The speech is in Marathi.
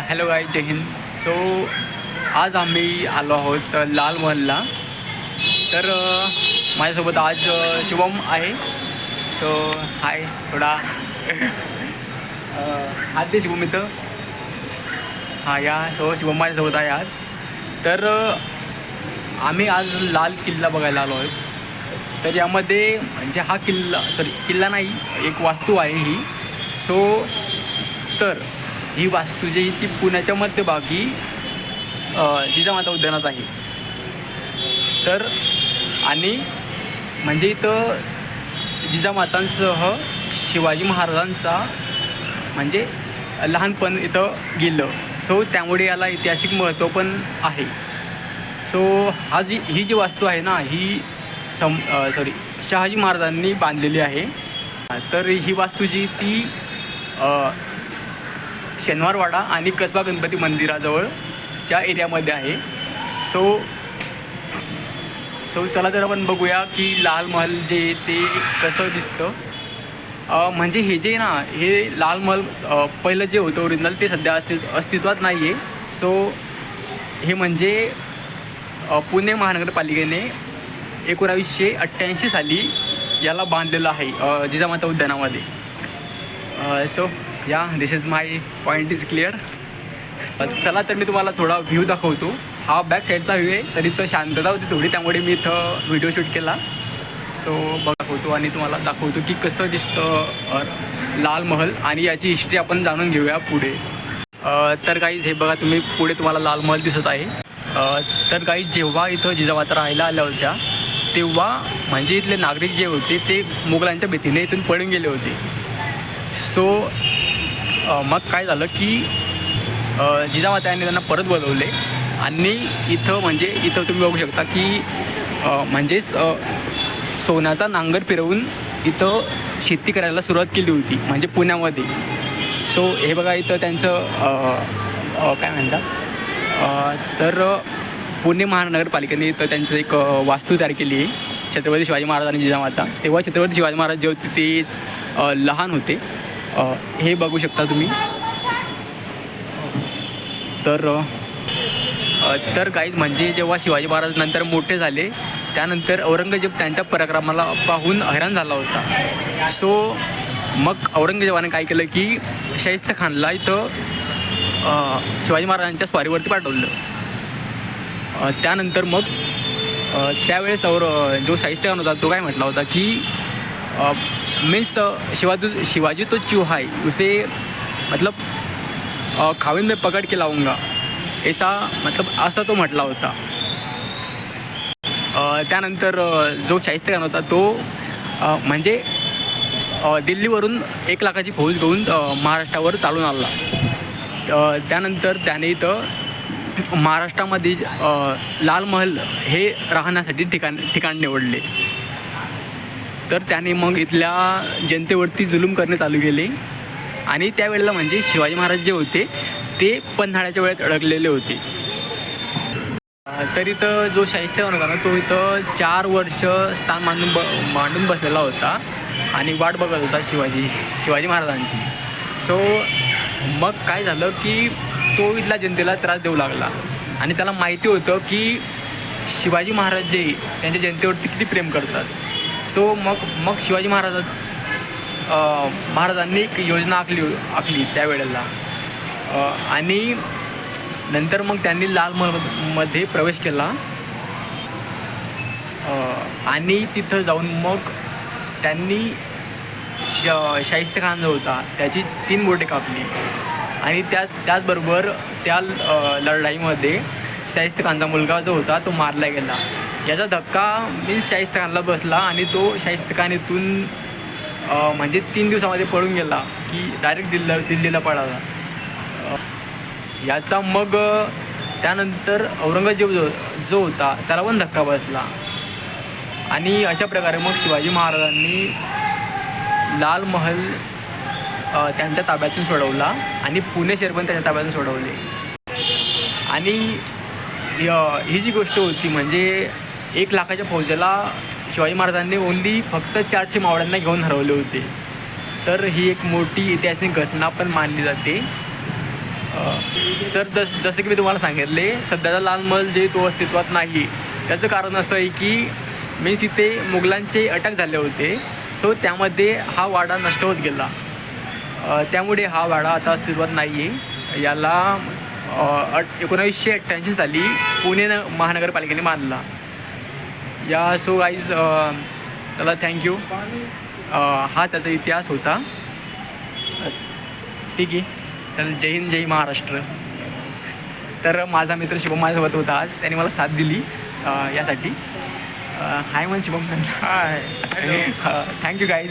हॅलो गाय जय हिंद सो आज आम्ही आलो आहोत लाल महलला. तर माझ्यासोबत आज शुभम आहे. सो हाय थोडा. आद्य हात दे शुभम इथं. हां या सो शुभम माझ्यासोबत आहे आज. तर आम्ही आज लाल किल्ला बघायला आलो आहोत. तर यामध्ये म्हणजे हा किल्ला सॉरी किल्ला नाही एक वास्तू आहे ही. सो तर ही वास्तू जी ती पुण्याच्या मध्यभागी जिजामाता उद्यानात आहे. तर आणि म्हणजे इथं जिजामातांसह शिवाजी महाराजांचा म्हणजे लहानपण इथं गेलं. सो त्यामुळे याला ऐतिहासिक महत्त्व पण आहे. सो हा जी ही जी वास्तू आहे ना ही सम सॉरी शहाजी महाराजांनी बांधलेली आहे. तर ही वास्तू जी ती शनिवारवाडा आणि कसबा गणपती मंदिराजवळच्या एरियामध्ये आहे. सो सो चला तर आपण बघूया की लाल महल जे ते कसं दिसतं. म्हणजे हे जे ना हे लाल महल पहिलं जे होतं ओरिजिनल ते सध्या अस्ति अस्तित्वात नाही आहे सो हे म्हणजे पुणे महानगरपालिकेने एकोणावीसशे अठ्ठ्याऐंशी साली याला बांधलेलं आहे जिजामाता उद्यानामध्ये. सो या this is my point is clear चला तर मी तुम्हाला थोडा व्ह्यू दाखवतो. हा बॅक साईडचा व्ह्यू आहे तरी तर शांतता होती थोडी त्यामुळे मी इथं व्हिडिओ शूट केला. सो दाखवतो आणि तुम्हाला दाखवतो की कसं दिसतं लाल महल आणि याची हिस्ट्री आपण जाणून घेऊया पुढे. तर काही हे बघा तुम्ही पुढे तुम्हाला लाल महल दिसत आहे. तर काही जेव्हा इथं जिजामाता राहायला आल्या होत्या तेव्हा म्हणजे इथले नागरिक जे होते ते मुघलांच्या भीतीने इथून पळून गेले होते. सो मग काय झालं की अ, जिजामाता यांनी त्यांना परत बोलवले. आणि इथं म्हणजे इथं तुम्ही बघू शकता की म्हणजेच सोन्याचा नांगर फिरवून इथं शेती करायला सुरुवात केली होती म्हणजे पुण्यामध्ये. सो हे बघा इथं त्यांचं काय म्हणतात तर पुणे महानगरपालिकेने इथं त्यांचं एक वास्तू तयार केली आहे. छत्रपती शिवाजी महाराज आणि जिजामाता. तेव्हा छत्रपती शिवाजी महाराज जे होते ते लहान होते. हे बघू शकता तुम्ही. तर तर काहीच म्हणजे जेव्हा शिवाजी महाराज नंतर मोठे झाले त्यानंतर औरंगजेब त्यांच्या पराक्रमाला पाहून हैराण झाला होता. सो मग औरंगजेबाने काय केलं की शाहिस्त खानला इथं शिवाजी महाराजांच्या स्वारीवरती पाठवलं. त्यानंतर मग त्यावेळेस और जो शाहिस्त खान होता तो काय म्हटला होता की मीन्स शिवाजी शिवाजी तो चूहा है उसे मतलब खाविन में पकड के लाऊंगा ऐसा मतलब असा तो म्हटला होता त्यानंतर जो शाहिस्तखान होता तो म्हणजे दिल्लीवरून एक लाखाची फौज घेऊन महाराष्ट्रावर चालून आला त्यानंतर त्याने इथं महाराष्ट्रामध्ये लाल महल हे राहण्यासाठी ठिकाण ठिकाण निवडले तर त्याने मग इथल्या जनतेवरती जुलूम करणे चालू केले. आणि त्यावेळेला म्हणजे शिवाजी महाराज जे होते ते पन्हाळ्याच्या वेळेत अडकलेले होते. तर इथं जो शाहिस्तेवान होता ना तो इथं चार वर्ष स्थान मांडून ब मांडून बसलेला होता आणि वाट बघत होता शिवाजी शिवाजी महाराजांची. सो मग काय झालं की तो इथल्या जनतेला त्रास देऊ लागला. आणि त्याला माहिती होतं की शिवाजी महाराज जे त्यांच्या जनतेवरती किती प्रेम करतात. सो मग मग शिवाजी महाराज महाराजांनी एक योजना आखली आखली त्यावेळेला. आणि नंतर मग त्यांनी लाल महलमध्ये प्रवेश केला. आणि तिथं जाऊन मग त्यांनी श शाहिस्त खान जो होता त्याची तीन बोटे कापली. आणि त्या त्याचबरोबर त्या लढाईमध्ये शाहिस्त खानचा मुलगा जो होता तो मारला गेला. याचा धक्का मीन्स शाहिस्तखानला बसला आणि तो शाहिस्तखान इथून म्हणजे तीन दिवसामध्ये पळून गेला की डायरेक्ट दिल्ली दिल्लीला पळाला. याचा मग त्यानंतर औरंगजेब जो जो होता त्याला पण धक्का बसला. आणि अशा प्रकारे मग शिवाजी महाराजांनी लाल महल त्यांच्या ताब्यातून सोडवला आणि पुणे शहर पण त्यांच्या ताब्यातून सोडवले. आणि ही जी गोष्ट होती म्हणजे एक लाखाच्या फौजेला शिवाजी महाराजांनी ओनली फक्त चारशे मावळ्यांना घेऊन हरवले होते. तर ही एक मोठी ऐतिहासिक घटना पण मानली जाते. सर जस जसं की मी तुम्हाला सांगितले सध्याचा लाल महल जे तो अस्तित्वात नाही त्याचं कारण असं आहे की मीन्स इथे मुघलांचे अटक झाले होते. सो त्यामध्ये हा वाडा नष्ट होत गेला. त्यामुळे हा वाडा आता अस्तित्वात नाही आहे याला अट एकोणावीसशे अठ्ठ्याऐंशी साली पुणे न महानगरपालिकेने मानला या सो गाईज त्याला थँक्यू हा त्याचा इतिहास होता. ठीक आहे. चल जय हिंद जय महाराष्ट्र. तर माझा मित्र शिवम माझ्यासोबत होता आज. त्याने मला साथ दिली यासाठी. हाय म्हण शिवम हाय थँक्यू गाईज